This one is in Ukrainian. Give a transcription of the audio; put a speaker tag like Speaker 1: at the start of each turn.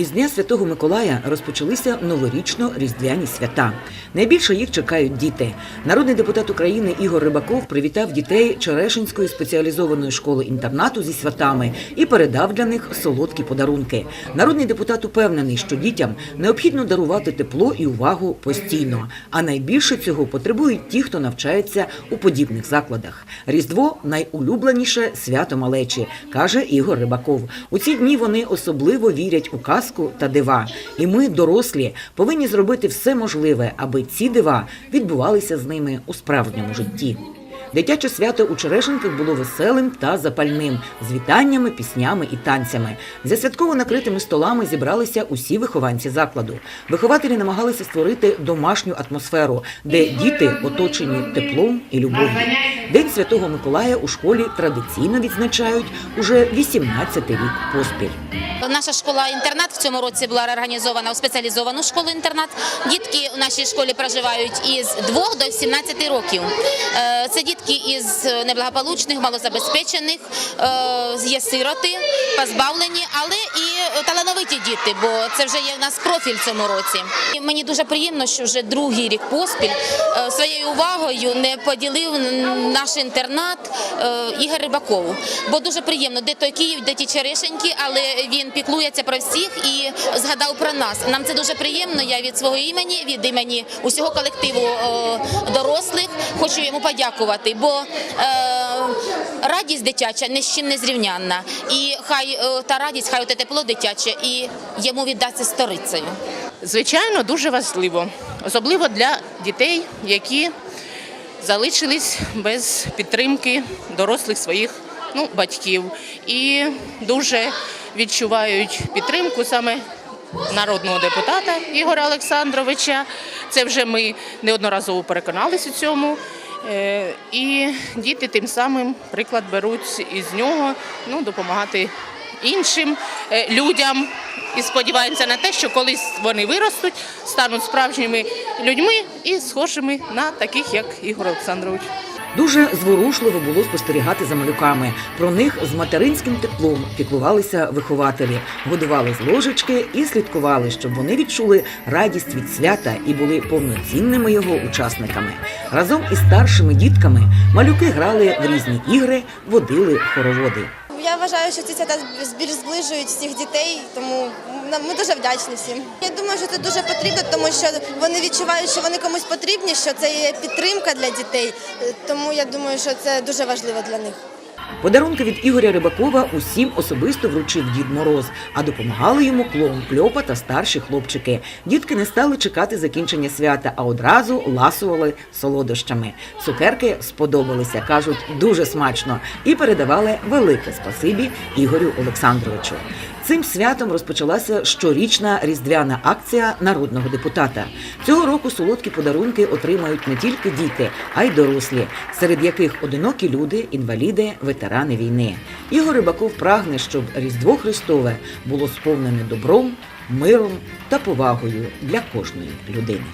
Speaker 1: Із Дня Святого Миколая розпочалися новорічно-різдвяні свята. Найбільше їх чекають діти. Народний депутат України Ігор Рибаков привітав дітей Черешинської спеціалізованої школи-інтернату зі святами і передав для них солодкі подарунки. Народний депутат упевнений, що дітям необхідно дарувати тепло і увагу постійно. А найбільше цього потребують ті, хто навчається у подібних закладах. Різдво найулюбленіше свято малечі, каже Ігор Рибаков. У ці дні вони особливо вірять у казку та дива. І ми, дорослі, повинні зробити все можливе, аби ці дива відбувалися з ними у справжньому житті. Дитяче свято у Черешенках було веселим та запальним, з вітаннями, піснями і танцями. За святково накритими столами зібралися усі вихованці закладу. Вихователі намагалися створити домашню атмосферу, де діти оточені теплом і любов'ю. День Святого Миколая у школі традиційно відзначають уже 18 рік поспіль.
Speaker 2: Наша школа-інтернат в цьому році була реорганізована у спеціалізовану школу-інтернат. Дітки у нашій школі проживають із 2 до 17 років. Е, Це дітки із неблагополучних, малозабезпечених, е, є сироти, позбавлені, але і діти, бо це вже є в нас профіль в цьому році. І мені дуже приємно, що вже другий рік поспіль е, своєю увагою не поділив наш інтернат е, Ігор Рибаков. Бо дуже приємно, де той Київ, де ті черешеньки, але він піклується про всіх і згадав про нас. Нам це дуже приємно. Я від свого імені, від імені усього колективу е, дорослих хочу йому подякувати, бо радість дитяча ні з чим не зрівнянна. І хай е, та радість, хай те тепло дитяче, і йому віддасться сторицею.
Speaker 3: Звичайно, дуже важливо, особливо для дітей, які залишились без підтримки дорослих своїх ну, батьків і дуже відчувають підтримку саме народного депутата Ігоря Олександровича. Це вже ми неодноразово переконалися у цьому. Е, І діти тим самим приклад беруть із нього ну, допомагати іншим е, людям. І сподіваємося на те, що колись вони виростуть, стануть справжніми людьми і схожими на таких, як Ігор Олександрович.
Speaker 1: Дуже зворушливо було спостерігати за малюками. Про них з материнським теплом піклувалися вихователі, годували з ложечки і слідкували, щоб вони відчули радість від свята і були повноцінними його учасниками. Разом із старшими дітками малюки грали в різні ігри, водили хороводи.
Speaker 4: Я вважаю, що ці свята більш зближують всіх дітей, тому ми дуже вдячні всім. Я думаю, що це дуже потрібно, тому що вони відчувають, що вони комусь потрібні, що це є підтримка для дітей. Е, Тому я думаю, що це дуже важливо для них.
Speaker 1: Подарунки від Ігоря Рибакова усім особисто вручив Дід Мороз, а допомагали йому клоун Кльопа та старші хлопчики. Дітки не стали чекати закінчення свята, а одразу ласували солодощами. Цукерки сподобалися, кажуть, дуже смачно, і передавали велике спасибі Ігорю Олександровичу. Цим святом розпочалася щорічна різдвяна акція народного депутата. Цього року солодкі подарунки отримають не тільки діти, а й дорослі, серед яких одинокі люди, інваліди, ветерани війни. Ігор Рибаков прагне, щоб Різдво Христове було сповнене добром, миром та повагою для кожної людини.